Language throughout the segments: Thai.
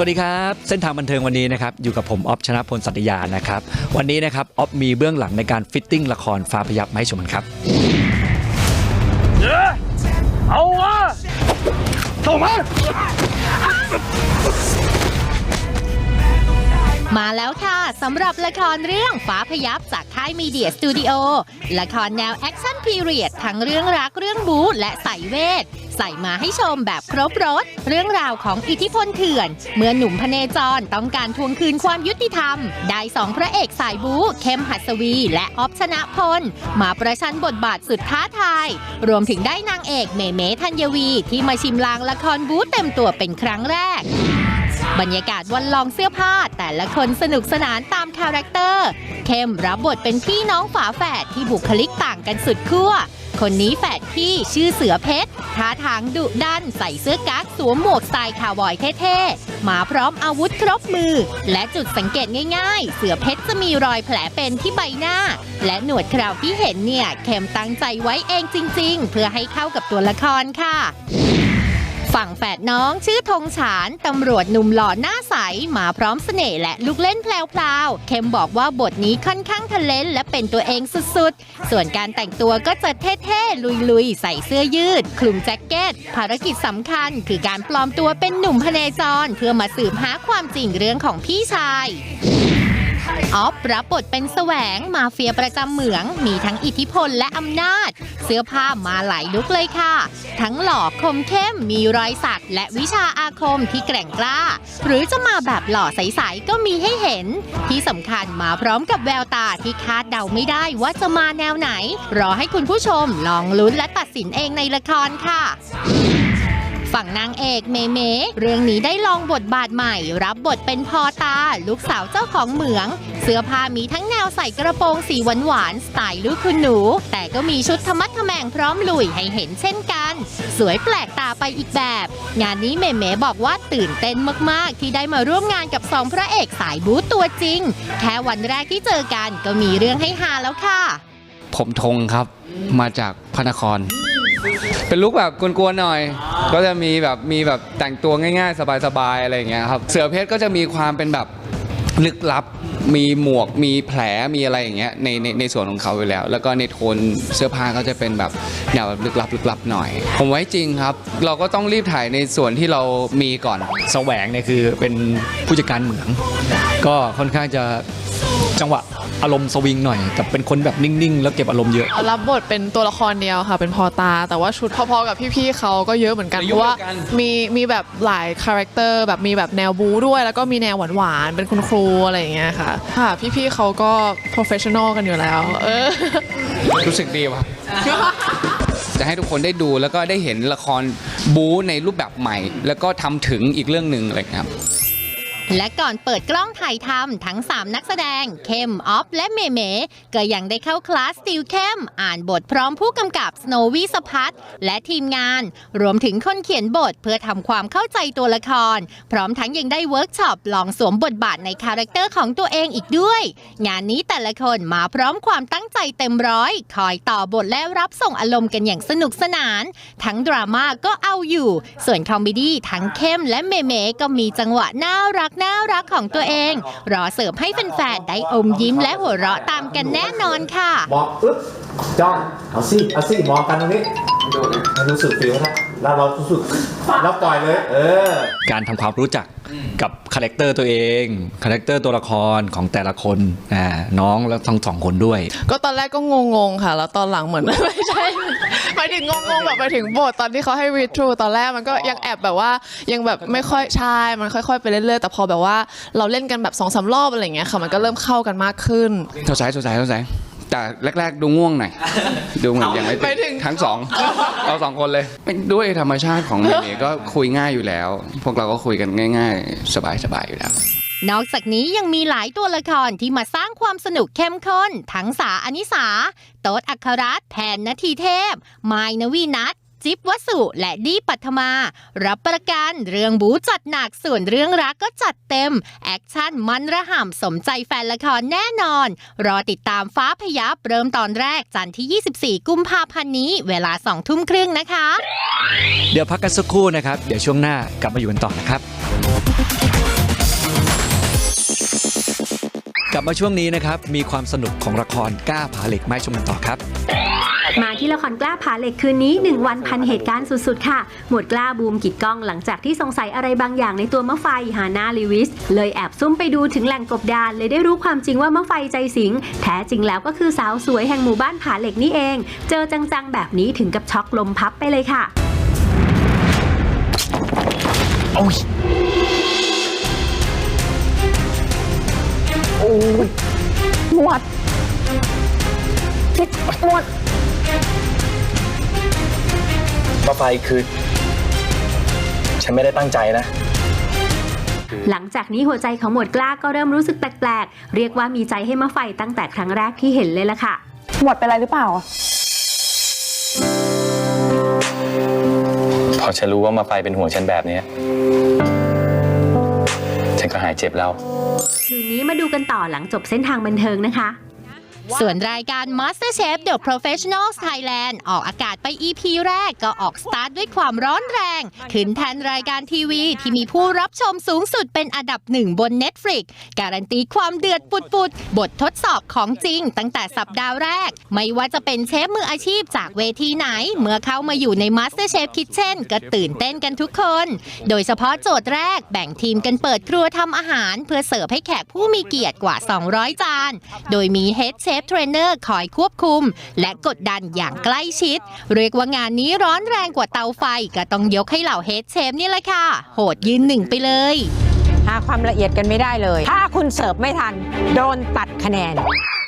สวัสดีครับ เส้นทางบันเทิงวันนี้นะครับอยู่กับผมออฟชนะพลสัตยานะครับ วันนี้นะครับออฟมีเบื้องหลังในการฟิตติ้งละครฟ้าพยับมาให้ชมกันครับเอาวะส่งมามาแล้วค่ะสำหรับละครเรื่องฟ้าพยับจากค่ายมีเดียสตูดิโอละครแนวแอคชั่นพีเรียดทั้งเรื่องรักเรื่องบู๊และใส่เวท ใส่มาให้ชมแบบครบรถ เรื่องราวของอิทธิพลเถื่อน เมื่อหนุ่มพเนจรต้องการทวงคืนความยุติธรรม ได้สองพระเอกสายบู๊เข้มหัสวี และออฟชนะพล มาประชันบทบาทสุดท้าทาย รวมถึงได้นางเอกเมเมธัญวี ที่มาชิมลางละครบู๊เต็มตัวเป็นครั้งแรก บรรยากาศวันลองเสื้อผ้าแต่ละคนสนุกสนานตามคาแรคเตอร์ เข้มรับบทเป็นพี่น้องฝาแฝดที่บุคลิกต่างกันสุดขั้ว คนนี้แฝดพี่ชื่อเสือเพชรท่าทางดุดันใส่เสื้อกั๊กสวมหมวกสไตล์คาวบอยเท่ๆ มาพร้อมอาวุธครบมือ และจุดสังเกตง่ายๆ เสือเพชรจะมีรอยแผลเป็นที่ใบหน้า และหนวดเคราวที่เห็นเนี่ยเข้มตั้งใจไว้เองจริง ๆ เพื่อให้เข้ากับตัวละครค่ะ ฝั่งแฝดน้องชื่อธงฉานตำรวจหนุ่มหล่อหน้าใสมาพร้อมเสน่ห์และลูกเล่นแพลวๆเข้มบอกว่าบทนี้ค่อนข้างทะเลนและเป็นตัวเองสุดๆ ส่วนการแต่งตัวก็จะเท่ๆ ลุยๆ ใส่เสื้อยืด คลุมแจ็คเก็ต ภารกิจสำคัญ คือการปลอมตัวเป็นหนุ่มพเนจรเพื่อมาสืบหาความจริงเรื่องของพี่ชาย ออฟรับบทเป็นแสวงมาเฟียประจำเหมือง มีทั้งอิทธิพลและอำนาจ เสื้อผ้ามาหลายลุกเลยค่ะ ทั้งหล่อคมเข้มมีรอยสักและวิชาอาคมที่แกร่งกล้า หรือจะมาแบบหล่อใสๆก็มีให้เห็น ที่สำคัญมาพร้อมกับแววตาที่คาดเดาไม่ได้ว่าจะมาแนวไหน รอให้คุณผู้ชมลองลุ้นและตัดสินเองในละครค่ะ ฝั่งนางเอกเมเม เรื่องนี้ได้ลองบทบาทใหม่ รับบทเป็นพอตา ลูกสาวเจ้าของเหมือง เสื้อผ้ามีทั้งแนวใส่กระโปรงสีหวานหวานๆสไตล์ลูกคุณหนู แต่ก็มีชุดธรรมัดทแมงพร้อมลุยให้เห็นเช่นกัน สวยแปลกตาไปอีกแบบ งานนี้เมเมบอกว่าตื่นเต้นมากๆ ที่ได้มาร่วมงานกับสองพระเอกสายบู๊ตัวจริง แค่วันแรกที่เจอกันก็มีเรื่องให้ฮาแล้วค่ะ ผมธงครับมาจากพระนคร เป็นลุคแบบกวนๆหน่อย ก็จะมีแบบมีแบบแต่งตัวง่าย ๆ สบายๆอะไรอย่างเงี้ยครับ เสือเพชรก็จะมีความเป็นแบบลึกลับ มีหมวก มีแผล มีอะไรอย่างเงี้ยในในในส่วนของเขาอยู่แล้ว แล้วก็ในโทนเสื้อผ้าก็จะเป็นแบบแนวแบบลึกลับลึกลับหน่อย ผมไว้จริงครับ เราก็ต้องรีบถ่ายในส่วนที่เรามีก่อน แสวงเนี่ยคือเป็นผู้จัดการเหมือง ก็ค่อนข้างจะจังหวะ อารมณ์สวิงหน่อยกับเป็นคนแบบนิ่งๆ แล้วเก็บอารมณ์เยอะ รับบทเป็นตัวละครเดียวค่ะ เป็นพอตา แต่ว่าชุดพอๆกับพี่ๆเขาก็เยอะเหมือนกันในเพยุคราะว่าเดียวกันมีมีแบบหลายคาแรคเตอร์แบบมีแบบแนวบูด้วย แล้วก็มีแนวหวานๆ เป็นคุณครูอะไรอย่างเงี้ยค่ะ ค่ะ พี่ๆเขาก็ professional กันอยู่แล้ว เออ รู้สึกดีว่ะ จะให้ทุกคนได้ดูแล้วก็ได้เห็นละครบู๊ในรูปแบบใหม่ แล้วก็ทำถึงอีกเรื่องหนึ่งอะไรอย่างเงี้ยครับ และก่อนเปิดกล้องถ่ายทำทั้ง 3 นักแสดง เข้มออฟ และเมเม ก็ยังได้เข้าคลาสติวเข้ม อ่านบทพร้อมผู้กำกับสโนวีสพัทและทีมงาน รวมถึงคนเขียนบทเพื่อทำความเข้าใจตัวละคร พร้อมทั้งยังได้เวิร์กช็อปลองสวมบทบาทในคาแรคเตอร์ของตัวเองอีกด้วย งานนี้แต่ละคนมาพร้อมความตั้งใจเต็มร้อย คอยต่อบทและรับส่งอารมณ์กันอย่างสนุกสนาน ทั้งดราม่าก็เอาอยู่ ส่วนคอมเมดี้ทั้งเข้มและเมเมก็มีจังหวะน่ารักน่ารักของตัวเอง รอเสิร์ฟให้แฟนๆได้อมยิ้มและหัวเราะตามกันแน่นอนค่ะ มองอึ๊บจ้องเอาสิเอาสิมองกันตรงนี้ให้รู้สึกฟิลนะแล้วเรารู้สึกแล้วปล่อยเลย เออ การทำความรู้จัก กับคาแรคเตอร์ตัวเองคาแรคเตอร์ตัวละครของแต่ละคนอ่าน้องแล้วทั้งสองคนด้วย ก็ตอนแรกก็งงๆค่ะ แล้วตอนหลังเหมือน ไม่ใช่หมายถึงงงๆแบบไปถึงบทตอนที่เขาให้รีทรูตอนแรกมันก็ยังแอบแบบว่ายังแบบไม่ค่อยใช่มันค่อยๆไปเรื่อยๆแต่พอแบบว่าเราเล่นกันแบบสองสามรอบอะไรอย่างเงี้ยค่ะมันก็เริ่มเข้ากันมากขึ้น เท่าสายเท่าสายเท่าสาย แต่แรก ๆ ดูง่วงหน่อย ดูเหมือนยังไม่ไปถึง ทั้งสองเราสองคนเลย ด้วยธรรมชาติของเมเมก็คุยง่ายอยู่แล้ว พวกเราก็คุยกันง่าย ๆ สบายๆอยู่แล้ว นอกจากนี้ยังมีหลายตัวละครที่มาสร้างความสนุกเข้มข้น ทั้งสาอนิสา โต๊ดอัครรัตน์แทนนาทีเทพ ไมายนวีนัท จิ๊บวสุและดีปัทมา รับประกันเรื่องบูจัดหนักส่วนเรื่องรักก็จัดเต็ม แอคชั่นมันระห่ำสมใจแฟนละครแน่นอน รอติดตามฟ้าพยับเริ่มตอนแรกจันทร์ที่ 24 กุมภาพันธ์นี้ เวลา2ทุ่มครึ่งนะคะ เดี๋ยวพักกันสักครู่นะครับ เดี๋ยวช่วงหน้ากลับมาอยู่กันต่อนะครับ กลับมาช่วงนี้นะครับมีความสนุกของละครกล้าผาเหล็กไม้ชมกันต่อครับ มาที่ละครกล้าผาเหล็กคืนนี้ 1 วันพันเหตุการณ์สุดๆ ค่ะ หมวดกล้าบูมกิดกล้องหลังจากที่สงสัยอะไรบางอย่างในตัวมะไฟฮานาลิวิส เลยแอบซุ่มไปดูถึงแหล่งกบดาน เลยได้รู้ความจริงว่ามะไฟใจสิง แท้จริงแล้วก็คือสาวสวยแห่งหมู่บ้านผาเหล็กนี่เอง เจอจังๆ แบบนี้ถึงกับช็อกลมพับไปเลยค่ะมาไฟคือ ฉันไม่ได้ตั้งใจนะ หลังจากนี้หัวใจของหมวดกล้าก็เริ่มรู้สึกแปลกๆ เรียกว่ามีใจให้มะไฟตั้งแต่ครั้งแรกที่เห็นเลยล่ะค่ะ หมดเป็นอะไรหรือเปล่า พอฉันรู้ว่ามาไฟเป็นห่วงฉันแบบนี้ฉันก็หายเจ็บแล้ว คืนนี้มาดูกันต่อหลังจบเส้นทางบันเทิงนะคะ ส่วนรายการ MasterChef The Professionals Thailand ออกอากาศไป EP แรกก็ออกสตาร์ทด้วยความร้อนแรง ขึ้นแทนรายการทีวีที่มีผู้รับชมสูงสุดเป็นอันดับหนึ่งบน Netflix การันตีความเดือดปุดๆ บททดสอบของจริงตั้งแต่สัปดาห์แรก ไม่ว่าจะเป็นเชฟมืออาชีพจากเวทีไหน เมื่อเข้ามาอยู่ใน MasterChef Kitchen ก็ตื่นเต้นกันทุกคน โดยเฉพาะโจทย์แรกแบ่งทีมกันเปิดครัวทำอาหาร เพื่อเสิร์ฟให้แขกผู้มีเกียรติกว่า 200 จาน โดยมีเฮดเชฟฟเทรนเนอร์คอยควบคุม และกดดันอย่างใกล้ชิด เรียกว่างานนี้ร้อนแรงกว่าเตาไฟ ก็ต้องยกให้เหล่าเฮดเชฟนี่แหละค่ะ โหดยืนหนึ่งไปเลยหาความละเอียดกันไม่ได้เลย ถ้าคุณเสิร์ฟไม่ทัน โดนตัดคะแนน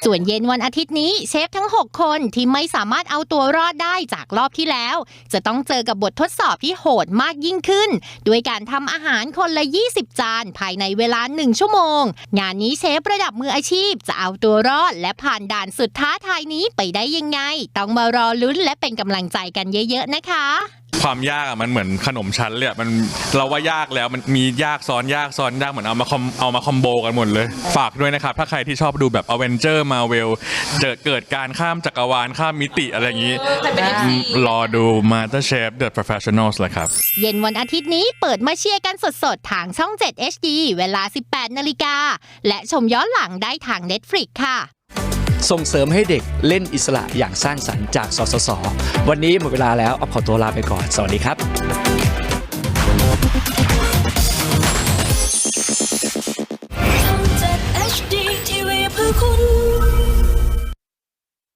ส่วนเย็นวันอาทิตย์นี้เชฟทั้ง 6 คนที่ไม่สามารถเอาตัวรอดได้จากรอบที่แล้ว จะต้องเจอกับบททดสอบที่โหดมากยิ่งขึ้น ด้วยการทำอาหารคนละ 20 จาน ภายในเวลา 1 ชั่วโมง งานนี้เชฟระดับมืออาชีพ จะเอาตัวรอดและผ่านด่านสุดท้าทายนี้ไปได้ยังไง ต้องมารอลุ้นและเป็นกำลังใจกันเยอะ ๆ นะคะ ความยากอะมันเหมือนขนมชั้นเลยอะมันเราว่ายากแล้วมันมียากซ้อนยากซ้อนยากเหมือนเอามาคอมเอามาคอมโบกันหมดเลย ฝากด้วยนะครับ ถ้าใครที่ชอบดูแบบอเวนเจอร์มาเวลเจอเกิดการข้ามจักรวาลข้ามมิติอะไรอย่างนี้อืมรอดู MasterChef The Professionals เลยครับ เย็นวันอาทิตย์นี้เปิดมาเชียร์กันสดๆ ทางช่อง 7 HD เวลา 18 นาฬิกา และชมย้อนหลังได้ทาง Netflix ค่ะ ส่งเสริมให้เด็กเล่นอิสระอย่างสร้างสรรค์จากสสส วันนี้หมดเวลาแล้วเอาขอตัวลาไปก่อน สวัสดีครับ